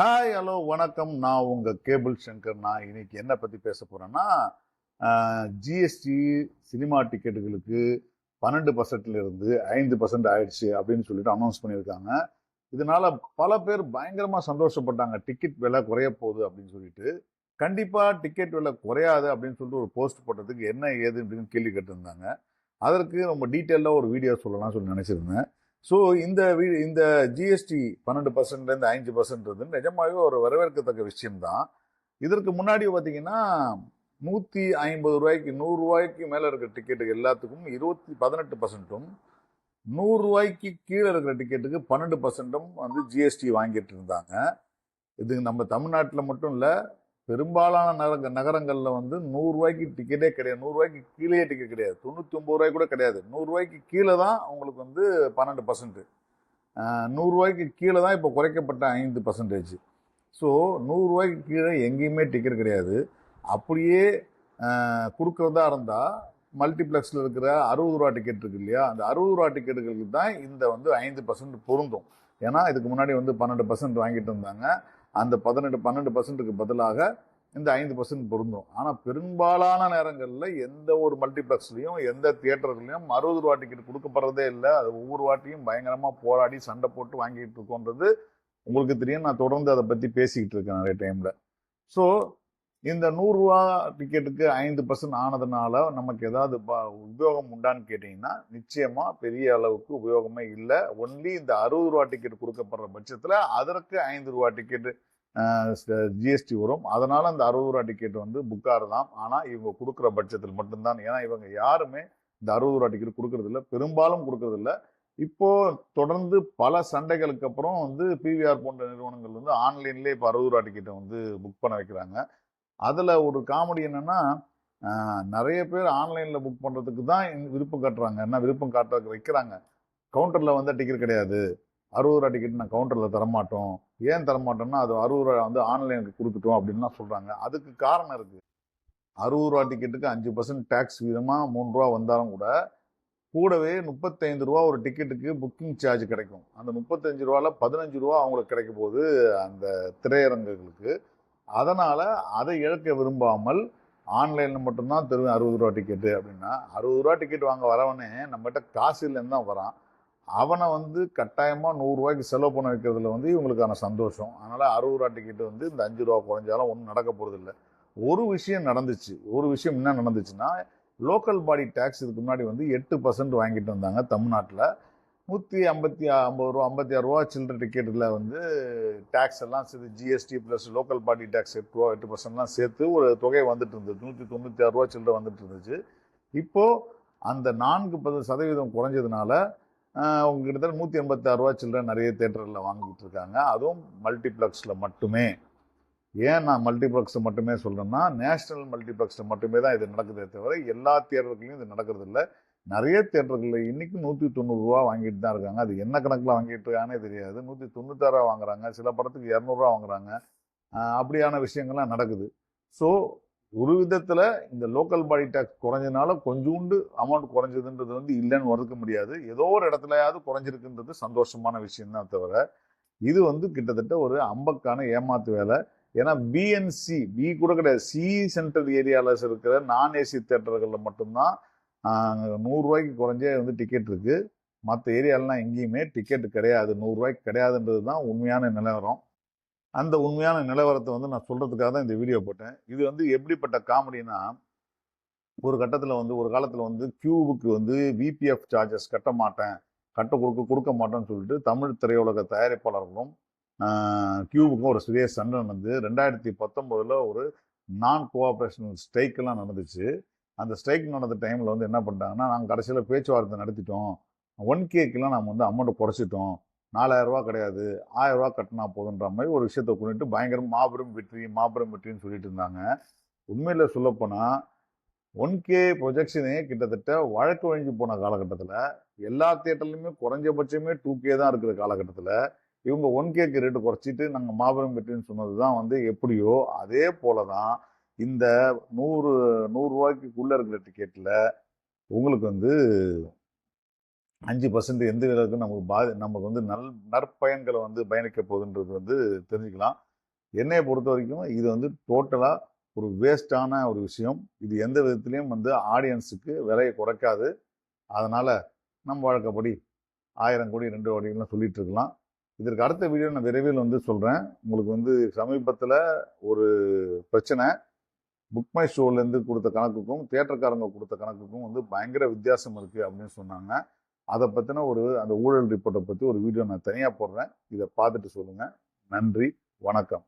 Hi hello வணக்கம். நான் உங்கள் கேபிள் சங்கர். நான் இன்னைக்கு என்ன பற்றி பேச போகிறேன்னா ஜிஎஸ்டி சினிமா டிக்கெட்டுகளுக்கு பன்னெண்டு பர்சன்ட்லேருந்து ஐந்து பர்சன்ட் ஆயிடுச்சு அப்படின்னு சொல்லிட்டு அனௌன்ஸ் பண்ணியிருக்காங்க. இதனால் பல பேர் பயங்கரமாக சந்தோஷப்பட்டாங்க. டிக்கெட் விலை குறைய போகுது அப்படின்னு சொல்லிட்டு. கண்டிப்பாக டிக்கெட் விலை குறையாது அப்படின்னு சொல்லிட்டு ஒரு போஸ்ட் போட்டதுக்கு என்ன ஏது அப்படின்னு கேள்வி கேட்டிருந்தாங்க. அதற்கு ரொம்ப டீட்டெயிலாக ஒரு வீடியோ சொல்லலாம்னு சொல்லி நினச்சிருந்தேன். ஸோ இந்த இந்த ஜிஎஸ்டி பன்னெண்டு பர்சன்ட்லேருந்து அஞ்சு பர்சன்ட்றது நிஜமாகவே ஒரு வரவேற்கத்தக்க விஷயம்தான். இதற்கு முன்னாடி பார்த்தீங்கன்னா நூற்றி ஐம்பது ரூபாய்க்கு நூறுரூவாய்க்கு மேலே இருக்கிற டிக்கெட்டுக்கு எல்லாத்துக்கும் இருபத்தி பதினெட்டு பர்சன்ட்டும் நூறுரூவாய்க்கு கீழே இருக்கிற டிக்கெட்டுக்கு பன்னெண்டு பர்சன்ட்டும் வந்து ஜிஎஸ்டி வாங்கிட்டு இருந்தாங்க. இது நம்ம தமிழ்நாட்டில் மட்டும் இல்லை பெரும்பாலான நகர நகரங்களில் வந்து நூறுரூவாய்க்கு டிக்கெட்டே கிடையாது. நூறுரூவாய்க்கு கீழே டிக்கெட் கிடையாது. தொண்ணூற்றி ஒம்பது ரூபாய்க்கு கூட கிடையாது. நூறுரூவாய்க்கு கீழே தான் உங்களுக்கு வந்து பன்னெண்டு பர்சன்ட்டு நூறுரூவாய்க்கு கீழே தான் இப்போ குறைக்கப்பட்ட ஐந்து பர்சன்டேஜ் ஸோ நூறுரூவாய்க்கு கீழே எங்கேயுமே டிக்கெட் கிடையாது. அப்படியே கொடுக்குறதா இருந்தால் மல்டிப்ளெக்ஸில் இருக்கிற அறுபது ரூபா டிக்கெட் இருக்கு இல்லையா? அந்த அறுபது ரூபா டிக்கெட்டுகளுக்கு தான் இந்த வந்து ஐந்து பர்சன்ட் பொருந்தும். ஏன்னா இதுக்கு முன்னாடி வந்து பன்னெண்டு பர்சன்ட் வாங்கிட்டு இருந்தாங்க. அந்த பதினெட்டு பன்னெண்டு பர்சன்ட்டுக்கு பதிலாக இந்த ஐந்து பர்சன்ட் பொருந்தும். ஆனால் பெரும்பாலான நேரங்களில் எந்த ஒரு மல்டிப்ளெக்ஸ்லையும் எந்த தியேட்டர்லையும் அறுபது ரூபா டிக்கெட் கொடுக்கப்படுறதே இல்லை. அது ஒவ்வொரு வாட்டியும் பயங்கரமாக போராடி சண்டை போட்டு வாங்கிட்டு இருக்கோன்றது உங்களுக்கு தெரியும். நான் தொடர்ந்து அதை பற்றி பேசிக்கிட்டு இருக்கேன் நிறைய டைமில் ஸோ இந்த நூறுரூவா டிக்கெட்டுக்கு ஐந்து பர்சன்ட் ஆனதுனால நமக்கு ஏதாவது ப- உபயோகம் உண்டான்னு கேட்டிங்கன்னா நிச்சயமாக பெரிய அளவுக்கு உபயோகமே இல்லை. ஒன்லி இந்த அறுபது ரூபா டிக்கெட் கொடுக்கப்படுற பட்சத்தில் அதற்கு ஐந்து ரூபா டிக்கெட்டு ஜிஎஸ்டி வரும். அதனால் அந்த அறுபது ரூபா டிக்கெட் வந்து புக்காக தான் ஆனால் இவங்க கொடுக்குற பட்சத்தில் மட்டும்தான். ஏன்னா இவங்க யாருமே இந்த அறுபது ரூபா டிக்கெட் கொடுக்கறதில்ல பெரும்பாலும் கொடுக்கறதில்ல இப்போ தொடர்ந்து பல சண்டைகளுக்கு அப்புறம் வந்து பிவிஆர் போன்ற நிறுவனங்கள் வந்து ஆன்லைன்லேயே இப்போ அறுபது ரூபா டிக்கெட்டை வந்து புக் பண்ண வைக்கிறாங்க. அதில் ஒரு காமெடி என்னென்னா நிறைய பேர் ஆன்லைனில் புக் பண்ணுறதுக்கு தான் விருப்பம் காட்டுறாங்க. என்ன விருப்பம் காட்டுறதுக்கு வைக்கிறாங்க. கவுண்டரில் வந்து டிக்கெட் கிடையாது. அறுபது ரூபா டிக்கெட் நான் கவுண்டரில் தரமாட்டோம். ஏன் தரமாட்டோம்னா அது அறுபது ரூபா வந்து ஆன்லைனுக்கு கொடுத்துட்டோம் அப்படின்லாம் சொல்கிறாங்க அதுக்கு காரணம் இருக்குது அறுபது ரூபா டிக்கெட்டுக்கு அஞ்சு பர்சன்ட் டேக்ஸ் வீதமாக மூணு ரூபா வந்தாலும் கூட கூடவே முப்பத்தைந்து ரூபா ஒரு டிக்கெட்டுக்கு புக்கிங் சார்ஜ் கிடைக்கும். அந்த முப்பத்தஞ்சு ரூபாவில் பதினஞ்சு ரூபா அவங்களுக்கு கிடைக்கும் போது அந்த திரையரங்குகளுக்கு அதனால் அதை இழக்க விரும்பாமல் ஆன்லைனில் மட்டும்தான் தெரியும் அறுபது ரூபா டிக்கெட்டு அப்படின்னா அறுபது ரூபா டிக்கெட் வாங்க வரவனே நம்மகிட்ட காசு இல்லைன்னு தான் வரான். அவனை வந்து கட்டாயமாக நூறுரூவாய்க்கு செலவு பண்ண வைக்கிறதுல வந்து இவங்களுக்கான சந்தோஷம். அதனால் அறுபது ரூபா டிக்கெட்டு வந்து இந்த அஞ்சு ரூபா குறைஞ்சாலும் ஒன்றும் நடக்க போகிறதில்ல ஒரு விஷயம் நடந்துச்சு. ஒரு விஷயம் என்ன நடந்துச்சுன்னா லோக்கல் பாடி டேக்ஸ் இதுக்கு முன்னாடி வந்து எட்டு பர்சன்ட் வாங்கிட்டு வந்தாங்க தமிழ்நாட்டில். நூற்றி ஐம்பத்தி ஐம்பது ரூபா ஐம்பத்தி ஆறு ரூபா சில்லற டிக்கெட்டில் வந்து டேக்ஸ் எல்லாம் சேர்த்து GST plus local party tax எட்டு ரூபா எட்டு பர்சன்ட்லாம் சேர்த்து ஒரு தொகை வந்துட்டு இருந்தது. நூற்றி தொண்ணூற்றி ஆறு ரூபா சில்லற வந்துட்டு இருந்துச்சு. இப்போது அந்த நான்கு பது சதவீதம் குறைஞ்சதுனால அவங்க கிட்டத்தட்ட நூற்றி எண்பத்தாறு ரூபா சில்லற நிறைய தேட்டரில் வாங்கிட்டு இருக்காங்க. அதுவும் மல்டிப்ளெக்ஸில் மட்டுமே. ஏன் நான் மல்டிப்ளெக்ஸ் மட்டுமே சொல்கிறேன்னா நேஷ்னல் மல்டிப்ளெக்ஸில் மட்டுமே தான் இது நடக்குதே தவிர எல்லா தியேட்டர்களையும் இது நடக்கிறது இல்லை நிறைய தேட்டர்களில் இன்றைக்கும் நூற்றி தொண்ணூறுரூவா வாங்கிட்டு தான் இருக்காங்க. அது என்ன கணக்கில் வாங்கிட்டு இருக்கானே தெரியாது. நூற்றி தொண்ணூத்தாறுரூவா வாங்குறாங்க. சில படத்துக்கு இரநூறுவா வாங்குறாங்க. அப்படியான விஷயங்கள்லாம் நடக்குது. ஸோ ஒரு விதத்தில் இந்த லோக்கல் பாடி டேக்ஸ் குறைஞ்சதுனால கொஞ்சோண்டு அமௌண்ட் குறைஞ்சதுன்றது வந்து இல்லைன்னு மறுக்க முடியாது. ஏதோ ஒரு இடத்துலையாவது குறைஞ்சிருக்குன்றது சந்தோஷமான விஷயம் தான் தவிர இது வந்து கிட்டத்தட்ட ஒரு அம்பக்கான ஏமாத்து வேலை. ஏன்னா பிஎன்சி பி கூட கிடையாது. சி சென்ட்ரல் ஏரியாவில் இருக்கிற நான் ஏசி தேட்டர்களில் மட்டும்தான் நூறுரூவாய்க்கு குறைஞ்சே வந்து டிக்கெட் இருக்குது மற்ற ஏரியாலலாம் எங்கேயுமே டிக்கெட் கிடையாது. நூறுரூவாய்க்கு கிடையாதுன்றது தான் உண்மையான நிலவரம். அந்த உண்மையான நிலவரத்தை வந்து நான் சொல்கிறதுக்காக தான் இந்த வீடியோ போட்டேன். இது வந்து எப்படிப்பட்ட காமெடினா ஒரு கட்டத்தில் வந்து ஒரு காலத்தில் வந்து கியூபுக்கு வந்து விபிஎஃப் சார்ஜஸ் கட்ட மாட்டேன். கட்ட கொடுக்க கொடுக்க மாட்டேன்னு சொல்லிட்டு தமிழ் திரையுலக தயாரிப்பாளர்களும் கியூபுக்கும் ஒரு சிறிய சண்டை நடந்து ரெண்டாயிரத்தி பத்தொம்போதில் ஒரு நான் கோஆப்ரேஷன் ஸ்ட்ரைக்கெல்லாம் நடந்துச்சு. அந்த ஸ்ட்ரைக் நடந்த டைமில் வந்து என்ன பண்ணிட்டாங்கன்னா நாங்கள் கடைசியில் பேச்சுவார்த்தை நடத்திட்டோம். ஒன் கேக்கெலாம் நம்ம வந்து அமௌண்ட்டை குறைச்சிட்டோம். நாலாயிரம் ரூபா கிடையாது. ஆயிரம் கட்டினா போதுன்ற மாதிரி ஒரு விஷயத்தை கொண்டுட்டு பயங்கரம் மாபெரும் வெற்றி மாபெரும் வெற்றின்னு சொல்லிட்டு இருந்தாங்க. உண்மையில் சொல்லப்போனால் ஒன் கே ப்ரொஜெக்ஷனே கிட்டத்தட்ட வழக்கு வழங்கி போன காலகட்டத்தில் எல்லா தியேட்டர்லையுமே குறைஞ்சபட்சமே டூ கே தான் இருக்கிற காலகட்டத்தில் இவங்க ஒன் கேக்கு ரேட்டு குறைச்சிட்டு நாங்கள் மாபெரும் வெற்றின்னு சொன்னது தான் வந்து எப்படியோ அதே போல தான் இந்த நூறு நூறுரூவாய்க்குள்ளே இருக்கிற டிக்கெட்டில் உங்களுக்கு வந்து அஞ்சு பர்சன்ட் எந்த விதத்துக்கும் நமக்கு பாதி நமக்கு வந்து நல் நற்பயன்களை வந்து பயணிக்க போகுதுன்றது வந்து தெரிஞ்சுக்கலாம். என்னையை பொறுத்த வரைக்கும் இது வந்து டோட்டலாக ஒரு வேஸ்டான ஒரு விஷயம். இது எந்த விதத்துலேயும் வந்து ஆடியன்ஸுக்கு விலையை குறைக்காது. அதனால் நம்ம வழக்கப்படி ஆயிரம் கோடி ரெண்டு கோடிலாம் சொல்லிகிட்டு இருக்கலாம். இதற்கு அடுத்த வீடியோ நான் விரைவில் வந்து சொல்கிறேன் உங்களுக்கு வந்து சமீபத்தில் ஒரு பிரச்சனை. புக் மை ஷோலேருந்து கொடுத்த கணக்குக்கும் தேட்டருக்காரங்க கொடுத்த கணக்குக்கும் வந்து பயங்கர வித்தியாசம் இருக்குது அப்படின்னு சொன்னாங்க. அதை பற்றின ஒரு அந்த ஊழல் ரிப்போர்ட்டை பற்றி ஒரு வீடியோ நான் தனியாக போடுறேன். இதை பார்த்துட்டு சொல்லுங்கள் நன்றி வணக்கம்.